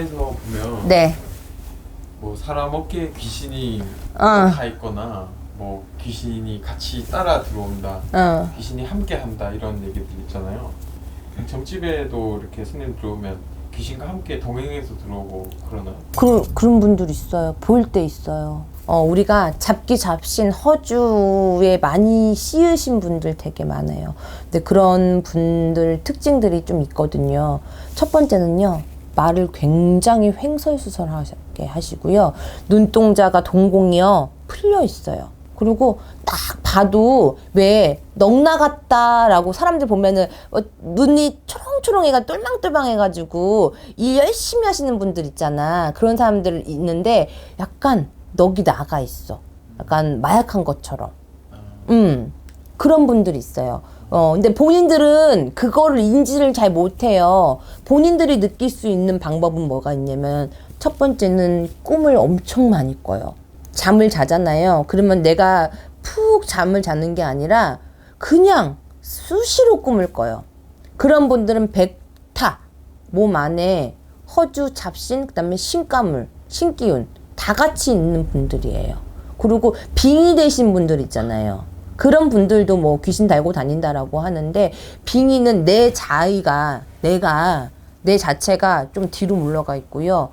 만화에서 보면 네. 뭐 사람 어깨에 귀신이 어. 다 있거나 뭐 귀신이 같이 따라 들어온다. 어. 귀신이 함께 한다 이런 얘기들 있잖아요. 점집에도 이렇게 손님 들어오면 귀신과 함께 동행해서 들어오고 그러나요? 그, 그런 분들 있어요. 보일 때 있어요. 어, 우리가 잡기 잡신 허주에 많이 씌으신 분들 되게 많아요. 근데 그런 분들 특징들이 좀 있거든요. 첫 번째는요. 말을 굉장히 횡설수설하게 하시고요. 눈동자가 동공이요. 풀려 있어요. 그리고 딱 봐도 왜넋 나갔다라고 사람들 보면은 어, 눈이 초롱초롱해가 똘망똘망해가지고 일 열심히 하시는 분들 있잖아 그런 사람들 있는데 약간 넋이 나가 있어 약간 마약한 것처럼 음 그런 분들이 있어요 어 근데 본인들은 그거를 인지를 잘 못해요 본인들이 느낄 수 있는 방법은 뭐가 있냐면 첫 번째는 꿈을 엄청 많이 꿔요 잠을 자잖아요. 그러면 내가 푹 잠을 자는 게 아니라 그냥 수시로 꿈을 꿔요. 그런 분들은 백타, 몸 안에 허주, 잡신, 그 다음에 신가물, 신기운 다 같이 있는 분들이에요. 그리고 빙의 되신 분들 있잖아요. 그런 분들도 뭐 귀신 달고 다닌다라고 하는데 빙의는 내 자의가 내가 내 자체가 좀 뒤로 물러가 있고요.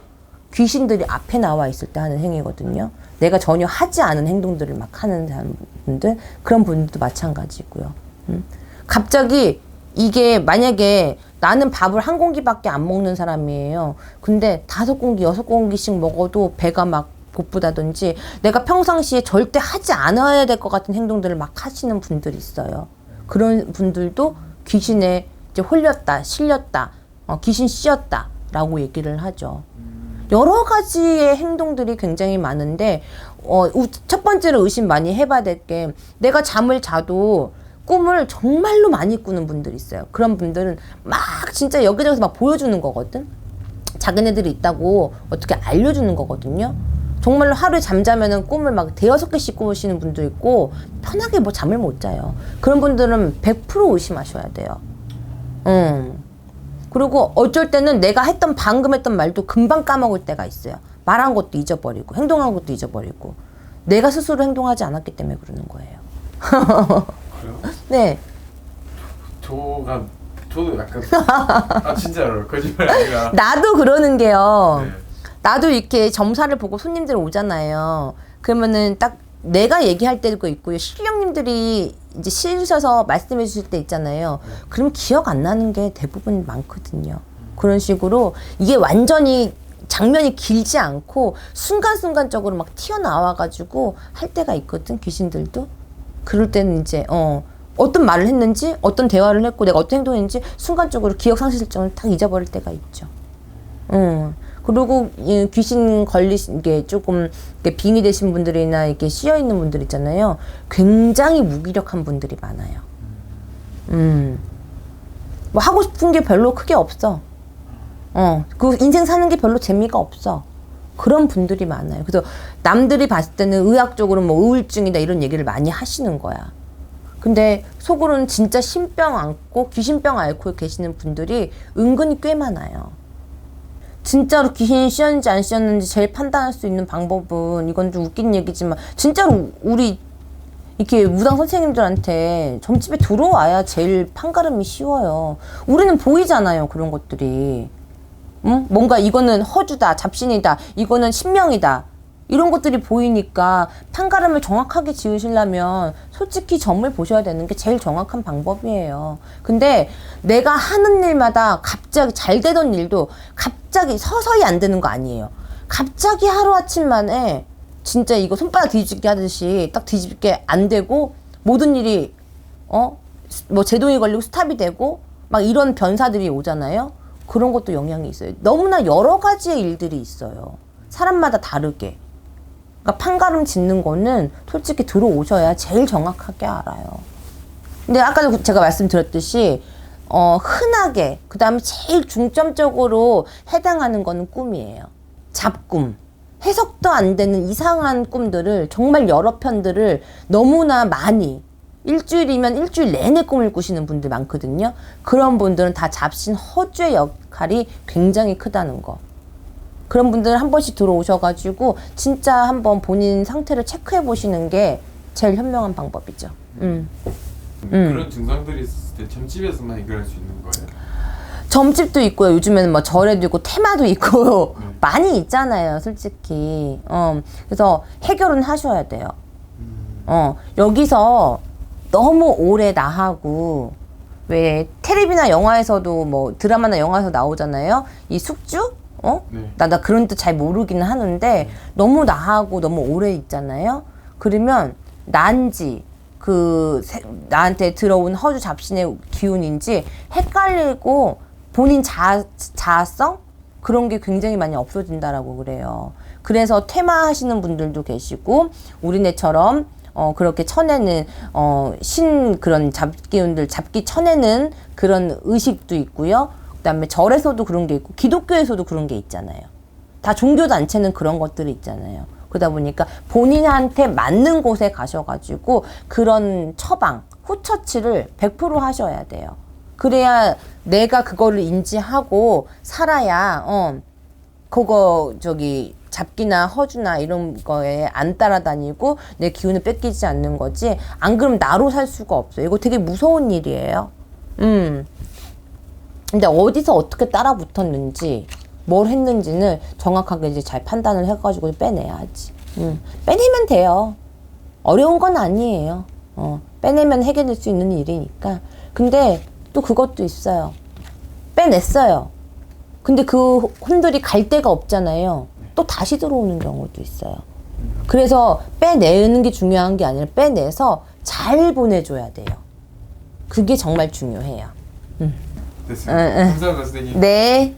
귀신들이 앞에 나와 있을 때 하는 행위거든요. 내가 전혀 하지 않은 행동들을 막 하는 사람들 그런 분들도 마찬가지고요. 음. 갑자기 이게 만약에 나는 밥을 한 공기밖에 안 먹는 사람이에요. 근데 다섯 공기, 여섯 공기씩 먹어도 배가 막 고프다든지 내가 평상시에 절대 하지 않아야 될 것 같은 행동들을 막 하시는 분들이 있어요. 그런 분들도 귀신에 이제 홀렸다, 실렸다, 어, 귀신 씌었다 라고 얘기를 하죠. 여러 가지의 행동들이 굉장히 많은데 어, 우- 첫 번째로 의심 많이 해봐야 될 게 내가 잠을 자도 꿈을 정말로 많이 꾸는 분들이 있어요. 그런 분들은 막 진짜 여기저기서 막 보여주는 거거든. 자기네들이 있다고 어떻게 알려주는 거거든요. 정말로 하루에 잠자면은 꿈을 막 대여섯 개씩 꾸시는 분도 있고 편하게 뭐 잠을 못 자요. 그런 분들은 100% 의심하셔야 돼요. 음. 그리고 어쩔 때는 내가 했던 방금 했던 말도 금방 까먹을 때가 있어요. 말한 것도 잊어버리고 행동한 것도 잊어버리고 내가 스스로 행동하지 않았기 때문에 그러는 거예요. 그래요? 네. 저가 저도 약간 아 진짜로 거짓말 아니라 나도 그러는 게요. 네. 나도 이렇게 점사를 보고 손님들 오잖아요. 그러면은 딱 내가 얘기할 때도 있고요. 실령님들이 이제 실으셔서 말씀해 주실 때 있잖아요. 그럼 기억 안 나는 게 대부분 많거든요. 그런 식으로 이게 완전히 장면이 길지 않고 순간순간적으로 막 튀어나와가지고 할 때가 있거든, 귀신들도. 그럴 때는 이제, 어, 어떤 말을 했는지, 어떤 대화를 했고, 내가 어떤 행동했는지 순간적으로 기억 상실증을 딱 잊어버릴 때가 있죠. 음. 그리고 이 귀신 걸리신 게 조금 빙의 되신 분들이나 이렇게 씌여 있는 분들 있잖아요. 굉장히 무기력한 분들이 많아요. 음. 뭐 하고 싶은 게 별로 크게 없어. 어. 그 인생 사는 게 별로 재미가 없어. 그런 분들이 많아요. 그래서 남들이 봤을 때는 의학적으로 뭐 우울증이다 이런 얘기를 많이 하시는 거야. 근데 속으로는 진짜 신병 앓고 귀신병 앓고 계시는 분들이 은근히 꽤 많아요. 진짜로 귀신이 씌었는지 안 씌었는지 제일 판단할 수 있는 방법은 이건 좀 웃긴 얘기지만 진짜로 우리 이렇게 무당 선생님들한테 점집에 들어와야 제일 판가름이 쉬워요. 우리는 보이잖아요 그런 것들이. 응? 뭔가 이거는 허주다, 잡신이다, 이거는 신명이다. 이런 것들이 보이니까 판가름을 정확하게 지으시려면 솔직히 점을 보셔야 되는 게 제일 정확한 방법이에요. 근데 내가 하는 일마다 갑자기 잘 되던 일도 갑자기 서서히 안 되는 거 아니에요. 갑자기 하루아침 만에 진짜 이거 손바닥 뒤집기 하듯이 딱 뒤집게 안 되고 모든 일이 어? 뭐 제동이 걸리고 스탑이 되고 막 이런 변사들이 오잖아요. 그런 것도 영향이 있어요. 너무나 여러 가지의 일들이 있어요. 사람마다 다르게. 그러니까 판가름 짓는 거는 솔직히 들어오셔야 제일 정확하게 알아요. 근데 아까도 제가 말씀드렸듯이 어, 흔하게 그 다음에 제일 중점적으로 해당하는 거는 꿈이에요. 잡꿈. 해석도 안 되는 이상한 꿈들을 정말 여러 편들을 너무나 많이 일주일이면 일주일 내내 꿈을 꾸시는 분들 많거든요. 그런 분들은 다 잡신 허주의 역할이 굉장히 크다는 거. 그런 분들 한 번씩 들어오셔가지고 진짜 한번 본인 상태를 체크해 보시는 게 제일 현명한 방법이죠. 음. 음. 그런 증상들이 있을 때 점집에서만 해결할 수 있는 거예요. 점집도 있고요. 요즘에는 뭐 절에도 있고 테마도 있고 네. 많이 있잖아요. 솔직히. 어, 그래서 해결은 하셔야 돼요. 음. 어, 여기서 너무 오래 나하고 왜 텔레비나 영화에서도 뭐 드라마나 영화에서 나오잖아요. 이 숙주? 어? 네. 나, 나 그런 뜻 잘 모르기는 하는데 너무 나하고 너무 오래 있잖아요. 그러면 난지 그 세- 나한테 들어온 허주 잡신의 기운인지 헷갈리고 본인 자, 자아성 그런 게 굉장히 많이 없어진다라고 그래요. 그래서 퇴마 하시는 분들도 계시고 우리네처럼 어 그렇게 쳐내는 어 신 그런 잡기운들 잡기 쳐내는 그런 의식도 있고요. 그다음에 절에서도 그런 게 있고 기독교에서도 그런 게 있잖아요. 다 종교 단체는 그런 것들이 있잖아요. 그러다 보니까 본인한테 맞는 곳에 가셔가지고 그런 처방, 후처치를 100% 하셔야 돼요. 그래야 내가 그거를 인지하고 살아야 어 그거 저기 잡기나 허주나 이런 거에 안 따라다니고 내 기운을 뺏기지 않는 거지. 안 그러면 나로 살 수가 없어요. 이거 되게 무서운 일이에요. 음. 근데 어디서 어떻게 따라 붙었는지 뭘 했는지는 정확하게 이제 잘 판단을 해가지고 빼내야지. 음. 빼내면 돼요. 어려운 건 아니에요. 어. 빼내면 해결될 수 있는 일이니까. 근데 또 그것도 있어요. 빼냈어요. 근데 그 혼들이 갈 데가 없잖아요. 또 다시 들어오는 경우도 있어요. 그래서 빼내는 게 중요한 게 아니라 빼내서 잘 보내줘야 돼요. 그게 정말 중요해요. 됐습니다. 응, 응. 감사합니다, 선생님. 네.